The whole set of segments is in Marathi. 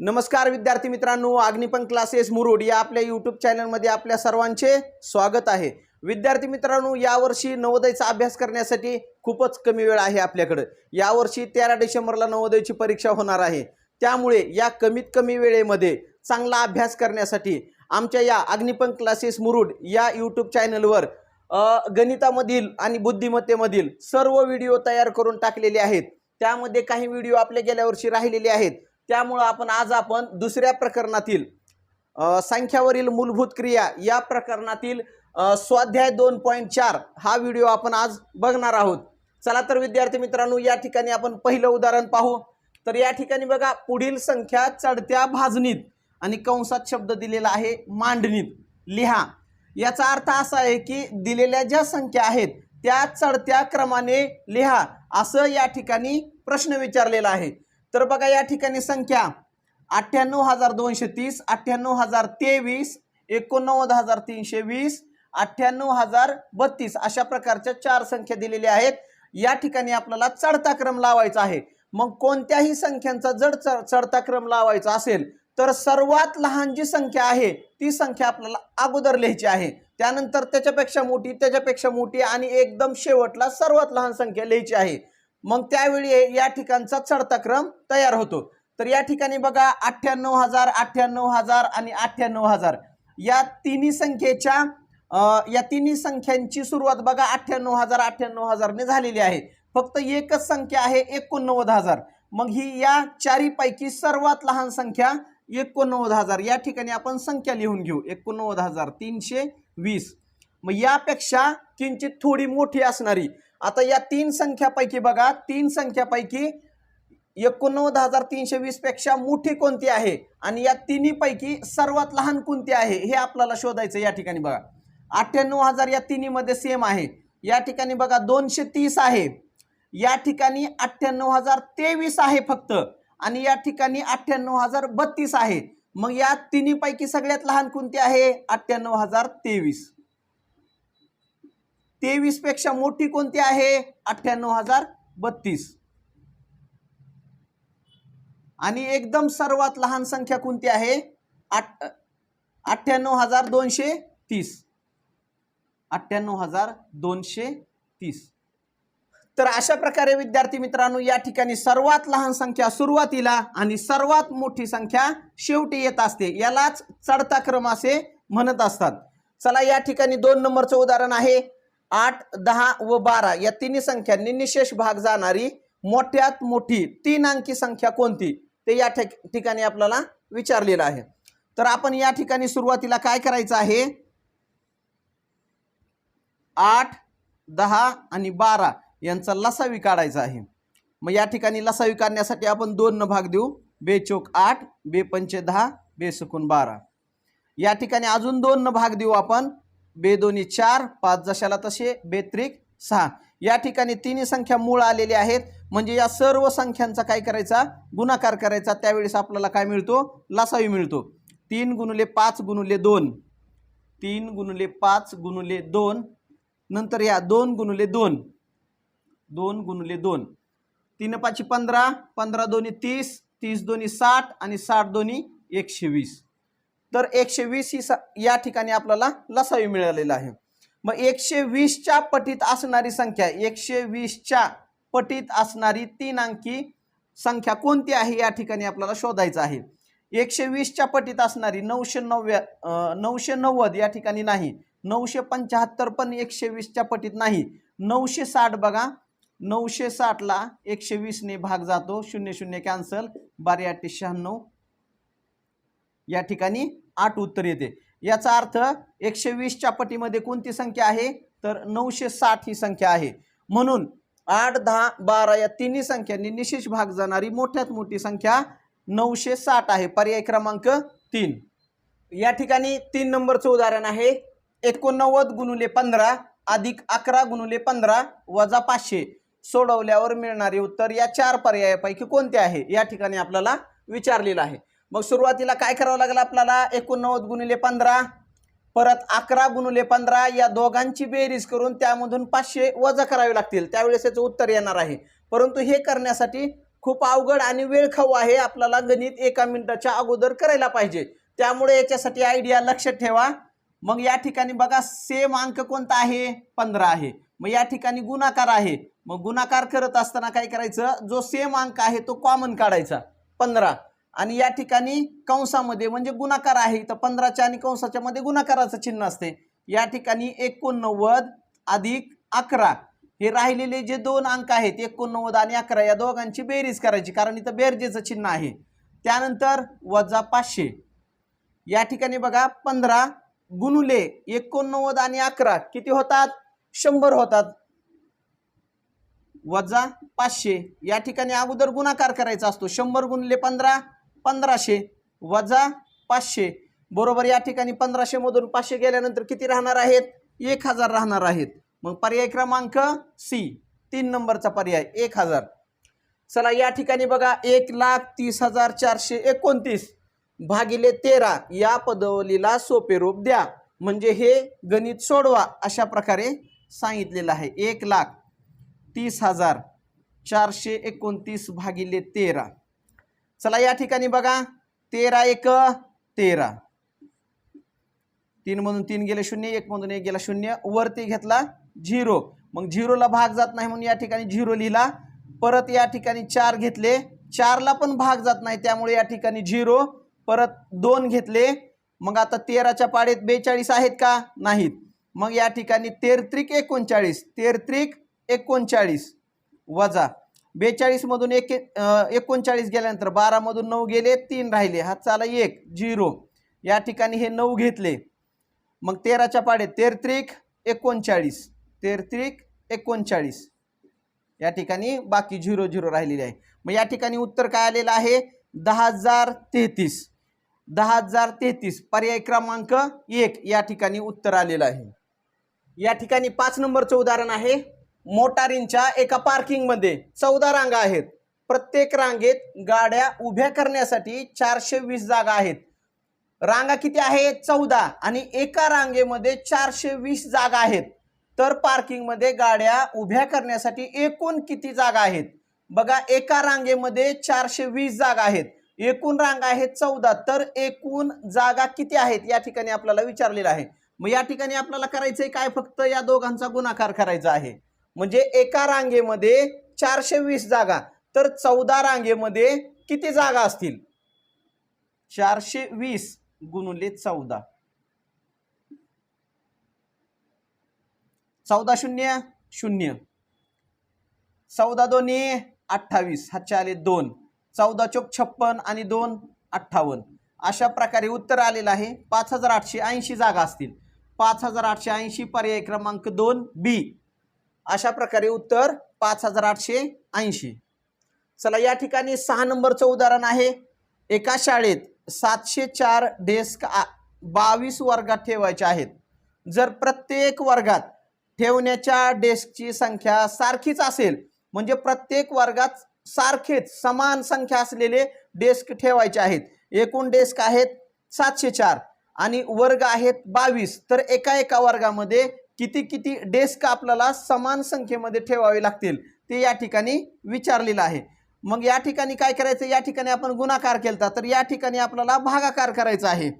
नमस्कार विद्यार्थी मित्रांनो अग्निपंख क्लासेस मुरुड या आपल्या यूट्यूब चॅनलमध्ये आपल्या सर्वांचे स्वागत आहे. विद्यार्थी मित्रांनो यावर्षी नवोदयचा अभ्यास करण्यासाठी खूपच कमी वेळ आहे आपल्याकडं. यावर्षी तेरा डिसेंबरला नवोदयची परीक्षा होणार आहे. त्यामुळे या कमीत कमी वेळेमध्ये चांगला अभ्यास करण्यासाठी आमच्या या अग्निपंख क्लासेस मुरुड या यूट्यूब चॅनलवर गणितामधील आणि बुद्धिमत्तेमधील सर्व व्हिडिओ तयार करून टाकलेले आहेत. त्यामध्ये काही व्हिडिओ आपल्या गेल्या वर्षी राहिलेले आहेत. त्यामुळं आपण आज आपण दुसऱ्या प्रकरणातील संख्यावरील मूलभूत क्रिया या प्रकरणातील स्वाध्याय दोन पॉईंट चार हा व्हिडिओ आपण आज बघणार आहोत. चला तर विद्यार्थी मित्रांनो या ठिकाणी आपण पहिलं उदाहरण पाहू. तर या ठिकाणी बघा पुढील संख्या चढत्या भाजणीत आणि कंसात शब्द दिलेला आहे मांडणीत. लिहा. याचा अर्थ असा आहे की दिलेल्या ज्या संख्या आहेत त्या चढत्या क्रमाने लिहा. असं या ठिकाणी प्रश्न विचारलेला आहे. तर बघा या ठिकाणी संख्या अठ्ठ्याण्णव हजार दोनशे तीस अठ्ठ्याण्णव हजार तेवीस एकोणनव्वद हजार तीनशे वीस अठ्ठ्याण्णव हजार बत्तीस अशा प्रकारच्या चार संख्या दिलेल्या आहेत. या ठिकाणी आपल्याला चढता क्रम लावायचा आहे. मग कोणत्याही संख्यांचा जर चढ चढता क्रम लावायचा असेल तर सर्वात लहान जी संख्या आहे ती संख्या आपल्याला अगोदर लिहायची आहे. त्यानंतर त्याच्यापेक्षा मोठी त्याच्यापेक्षा मोठी आणि एकदम शेवटला सर्वात लहान संख्या लिहायची आहे. मग त्यावेळी या ठिकाणचा चढता क्रम तयार होतो. तर या ठिकाणी बघा अठ्ठ्याण्णव हजार अठ्ठ्याण्णव हजार आणि अठ्ठ्याण्णव हजार. या तिन्ही संख्येच्या या तिन्ही संख्यांची सुरुवात बघा अठ्ठ्याण्णव हजार अठ्ठ्याण्णव हजारने झालेली आहे. फक्त एकच संख्या आहे एकोणनव्वद हजार. मग ही या चारीपैकी सर्वात लहान संख्या एकोणनव्वद हजार. या ठिकाणी आपण संख्या लिहून घेऊ. एकोणनव्वद हजार तीनशे वीस. मग यापेक्षा किंचित थोडी मोठी असणारी आता या तीन संख्यापैकी बघा तीन संख्यापैकी एकोणनव्वद हजार तीनशे वीसपेक्षा मोठी कोणती आहे? आणि या तिन्हीपैकी सर्वात लहान कोणती आहे? हे आपल्याला शोधायचं या ठिकाणी बघा. अठ्ठ्याण्णव हजार या तिन्हीमध्ये सेम आहे. या ठिकाणी बघा दोनशे तीस आहे. या ठिकाणी अठ्ठ्याण्णव हजार तेवीस आहे फक्त. आणि या ठिकाणी अठ्ठ्याण्णव हजार बत्तीस आहे. मग या तिन्हीपैकी सगळ्यात लहान कोणती आहे? अठ्ठ्याण्णव हजार तेवीस. तेवीसपेक्षा मोठी कोणती आहे? अठ्ठ्याण्णव हजार बत्तीस. आणि एकदम सर्वात लहान संख्या कोणती आहे? आठ अठ्ठ्याण्णव हजार दोनशे तीस. अठ्ठ्याण्णव हजार दोनशे तीस. तर अशा प्रकारे विद्यार्थी मित्रांनो या ठिकाणी सर्वात लहान संख्या सुरुवातीला आणि सर्वात मोठी संख्या शेवटी येत असते. यालाच चढता क्रम असे म्हणत असतात. चला या ठिकाणी दोन नंबरचं उदाहरण आहे. आठ दहा व बारा या तिन्ही संख्यांनी निशेष भाग जाणारी मोठ्यात मोठी तीन अंकी संख्या कोणती? ते या ठिकाणी आपल्याला विचारलेलं आहे. तर आपण या ठिकाणी सुरुवातीला काय करायचं आहे? आठ दहा आणि बारा यांचा लसावी काढायचा आहे. मग या ठिकाणी लसावी काढण्यासाठी आपण दोन भाग देऊ. बेचोक आठ बेपंचे दहा बेसकून बारा. या ठिकाणी अजून दोन भाग देऊ आपण. बे दोन्ही चार पाच जशाला तसे बेत्रिक सहा. या ठिकाणी तिन्ही संख्या मूळ आलेल्या आहेत. म्हणजे या सर्व संख्यांचा काय करायचा? गुणाकार करायचा. त्यावेळेस आपल्याला काय मिळतो? लसावी मिळतो. तीन गुणुले पाच गुणुले दोन. तीन गुणुले पाच गुणुले दोन. नंतर या दोन गुणुले दोन. दोन गुणुले दोन. तीन पाचशे पंधरा पंधरा दोन्ही तीस तीस दोन्ही साठ आणि साठ दोन्ही एकशे वीस. तर एकशे वीस ही स या ठिकाणी आपल्याला लसावी मिळालेला आहे. मग एकशे वीसच्या पटीत असणारी संख्या एकशे वीसच्या पटीत असणारी तीन अंकी संख्या कोणती आहे? या ठिकाणी आपल्याला शोधायचं आहे. एकशे वीसच्या पटीत असणारी नऊशे नव्या नऊशे नव्वद या ठिकाणी नाही. नऊशे पंच्याहत्तर पण एकशे वीसच्या पटीत नाही. नऊशे साठ बघा. नऊशे साठला एकशे वीसने भाग जातो. शून्य शून्य कॅन्सल. बारा अठ्ठे शहाण्णव. या ठिकाणी आठ उत्तर येते. याचा अर्थ एकशे वीसच्या पटीमध्ये कोणती संख्या आहे? तर नऊशे साठ ही संख्या आहे. म्हणून आठ दहा बारा या तिन्ही संख्यांनी निशेष भाग जाणारी मोठ्यात मोठी संख्या नऊशे साठ आहे. पर्याय क्रमांक तीन. या ठिकाणी तीन नंबरचं उदाहरण आहे. एकोणनव्वद गुणुले पंधरा अधिक अकरा गुणुले पंधरा वजा पाचशे सोडवल्यावर मिळणारे उत्तर या चार पर्यायापैकी कोणते आहे? या ठिकाणी आपल्याला विचारलेलं आहे. मग सुरुवातीला काय करावं लागेल आपल्याला? एकोणनव्वद गुणिले पंधरा परत अकरा गुणुले पंधरा या दोघांची बेरीज करून त्यामधून पाचशे वजा करावे लागतील. त्यावेळेस याचं उत्तर येणार आहे. परंतु हे करण्यासाठी खूप अवघड आणि वेळखाऊ आहे आपल्याला गणित एका मिनिटाच्या अगोदर करायला पाहिजे. त्यामुळे याच्यासाठी आयडिया लक्षात ठेवा. मग या ठिकाणी बघा सेम अंक कोणता आहे? पंधरा आहे. मग या ठिकाणी गुणाकार आहे. मग गुणाकार करत असताना काय करायचं? जो सेम अंक आहे तो कॉमन काढायचा. पंधरा. आणि या ठिकाणी कंसामध्ये म्हणजे गुणाकार आहे तर पंधराच्या आणि कंसाच्या मध्ये गुणाकाराचं चिन्ह असते. या ठिकाणी एकोणनव्वद अधिक अकरा हे राहिलेले जे दोन अंक आहेत एकोणनव्वद आणि अकरा या दोघांची बेरीज करायची कारण इथं बेरजेचं चिन्ह आहे. त्यानंतर वजा पाचशे. या ठिकाणी बघा पंधरा गुणुले एकोणनव्वद आणि अकरा किती होतात? शंभर होतात. वजा पाचशे. या ठिकाणी अगोदर गुणाकार करायचा असतो. शंभर गुणले पंधरा पंधराशे वजा पाचशे. बरोबर या ठिकाणी पंधराशेमधून पाचशे गेल्यानंतर किती राहणार आहेत? एक हजार राहणार आहेत. मग पर्याय क्रमांक सी तीन नंबरचा पर्याय एक हजार. चला या ठिकाणी बघा एक लाख तीस हजार चारशे एकोणतीस भागिले तेरा. या पदवलीला सोपे रूप द्या. म्हणजे हे गणित सोडवा अशा प्रकारे सांगितलेलं आहे. एक लाख तीस हजार चारशे एकोणतीस भागिले तेरा. चला या ठिकाणी बघा. तेरा एक तेरा. तीन मधून तीन गेले शून्य एक मधून एक गेला शून्य. वरती घेतला झिरो. मग झिरोला भाग जात नाही म्हणून या ठिकाणी झिरो लिहिला. परत या ठिकाणी चार घेतले. चारला पण भाग जात नाही त्यामुळे या ठिकाणी झिरो. परत दोन घेतले. मग आता तेराच्या पाडेत बेचाळीस आहेत का? नाहीत. मग या ठिकाणी तेरत्रिक एकोणचाळीस. तेरत्रिक एकोणचाळीस. वजा. बेचाळीसमधून एक एकोणचाळीस गेल्यानंतर बारामधून नऊ गेले तीन राहिले. हा चाला एक झिरो. या ठिकाणी हे नऊ घेतले. मग तेराच्या पाडे तेरत्रिक एकोणचाळीस. तेरत्रिक एकोणचाळीस. या ठिकाणी बाकी झिरो झिरो राहिलेले आहे. मग या ठिकाणी उत्तर काय आलेलं आहे? दहा हजार तेहतीस. दहा हजार तेहतीस. पर्याय क्रमांक एक या ठिकाणी उत्तर आलेलं आहे. या ठिकाणी पाच नंबरचं उदाहरण आहे. मोटारींच्या एका पार्किंगमध्ये चौदा रांगा आहेत. प्रत्येक रांगेत गाड्या उभ्या करण्यासाठी चारशे वीस जागा आहेत. रांगा किती आहेत? चौदा. आणि एका रांगेमध्ये चारशे वीस जागा आहेत. तर पार्किंगमध्ये गाड्या उभ्या करण्यासाठी एकूण किती जागा आहेत? बघा एका रांगेमध्ये चारशे वीस जागा आहेत. एकूण रांगा आहेत चौदा. तर एकूण जागा किती आहेत? या ठिकाणी आपल्याला विचारलेलं आहे. मग या ठिकाणी आपल्याला करायचं आहे काय? फक्त या दोघांचा गुणाकार करायचा आहे. म्हणजे एका रांगेमध्ये चारशे वीस जागा तर चौदा रांगेमध्ये किती जागा असतील? चारशे वीस गुणुले चौदा. चौदा शून्य शून्य. चौदा दोन्ही अठ्ठावीस. हातचे आले दोन. चौदा चौक छप्पन आणि दोन अठ्ठावन्न. अशा प्रकारे उत्तर आलेलं आहे. पाच हजार आठशे ऐंशी जागा असतील. पाच हजार आठशे ऐंशी पर्याय क्रमांक दोन बी. अशा प्रकारे उत्तर पाच हजार आठशे ऐंशी. चला या ठिकाणी सहा नंबरचं उदाहरण आहे. एका शाळेत सातशे चार डेस्क आ- बावीस वर्गात ठेवायचे आहेत. जर प्रत्येक वर्गात ठेवण्याच्या डेस्कची संख्या सारखीच असेल म्हणजे प्रत्येक वर्गात सारखेच समान संख्या असलेले डेस्क ठेवायचे आहेत. एकूण डेस्क आहेत सातशे चार आणि वर्ग आहेत बावीस. तर एका एका वर्गामध्ये किती किती डेस्क आपल्याला समान संख्येमध्ये ठेवावे लागतील ते या ठिकाणी विचारलेलं आहे. मग या ठिकाणी काय करायचं? या ठिकाणी आपण गुणाकार केलता तर या ठिकाणी आपल्याला भागाकार करायचा आहे.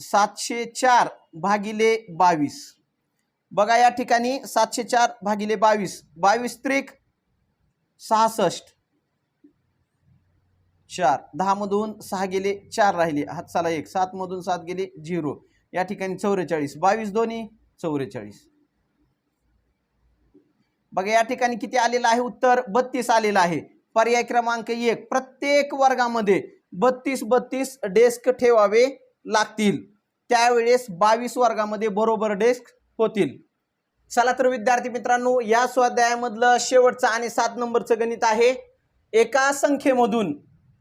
सातशे चार भागिले बावीस. बघा या ठिकाणी सातशे चार भागिले बावीस. बावीस त्रिक सहासष्ट. चार. दहामधून सहा गेले चार राहिले. हात चला एक. सात मधून सात गेले झिरो. या ठिकाणी चौवेचाळीस बावीस दोन्ही चौवेचाळीस बघा या ठिकाणी किती आलेलं आहे उत्तर? बत्तीस आलेलं आहे. पर्याय क्रमांक एक. प्रत्येक वर्गामध्ये बत्तीस बत्तीस डेस्क ठेवावे लागतील. त्यावेळेस बावीस वर्गामध्ये बरोबर डेस्क होतील. चला तर विद्यार्थी मित्रांनो या स्वाध्यायामधलं शेवटचं आणि सात नंबरचं गणित आहे. एका संख्येमधून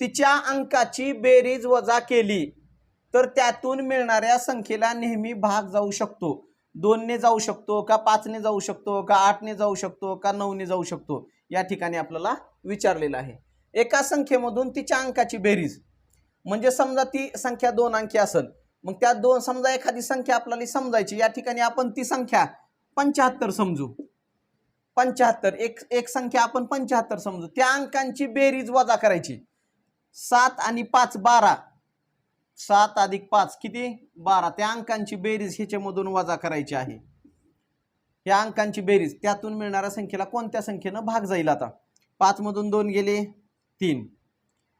तिच्या अंकाची बेरीज वजा केली. तर त्यातून मिळणाऱ्या संख्येला नेहमी भाग जाऊ शकतो. दोनने जाऊ शकतो का पाचने जाऊ शकतो का आठने जाऊ शकतो का नऊने जाऊ शकतो? या ठिकाणी आपल्याला विचारलेलं आहे. एका संख्येमधून तिच्या अंकाची बेरीज. म्हणजे समजा ती संख्या दोन अंकी असेल मग त्या दोन समजा एखादी संख्या आपल्याला समजायची या ठिकाणी आपण ती संख्या पंच्याहत्तर समजू. पंच्याहत्तर एक एक संख्या आपण पंच्याहत्तर समजू. त्या अंकांची बेरीज वजा करायची. सात आणि पाच बारा. सात अधिक पाच किती? बारा. त्या अंकांची बेरीज ह्याच्यामधून वजा करायची आहे. या अंकांची बेरीज. त्यातून मिळणाऱ्या संख्येला कोणत्या संख्येनं भाग जाईल आता? पाचमधून दोन गेले तीन.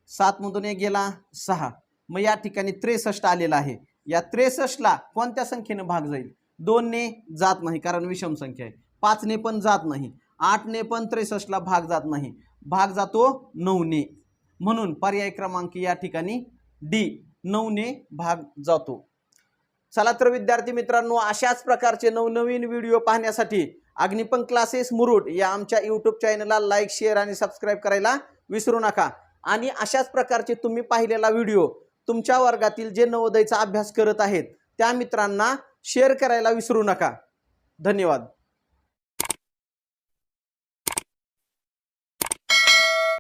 सातमधून एक गेला सहा. मग या ठिकाणी त्रेसष्ट आलेला आहे. या त्रेसष्टला कोणत्या संख्येनं भाग जाईल? दोनने जात नाही कारण विषम संख्या आहे. पाचने पण जात नाही. आठने पण त्रेसष्टला भाग जात नाही. भाग जातो नऊने. म्हणून पर्याय क्रमांक या ठिकाणी डी. नऊने भाग जातो. चला तर विद्यार्थी मित्रांनो अशाच प्रकारचे नवनवीन व्हिडिओ पाहण्यासाठी अग्निपंख क्लासेस मुरुड या आमच्या यूट्यूब चॅनलला लाईक शेअर आणि सबस्क्राईब करायला विसरू नका. आणि अशाच प्रकारचे तुम्ही पाहिलेला व्हिडिओ तुमच्या वर्गातील जे नवोदयचा अभ्यास करत आहेत त्या मित्रांना शेअर करायला विसरू नका. धन्यवाद.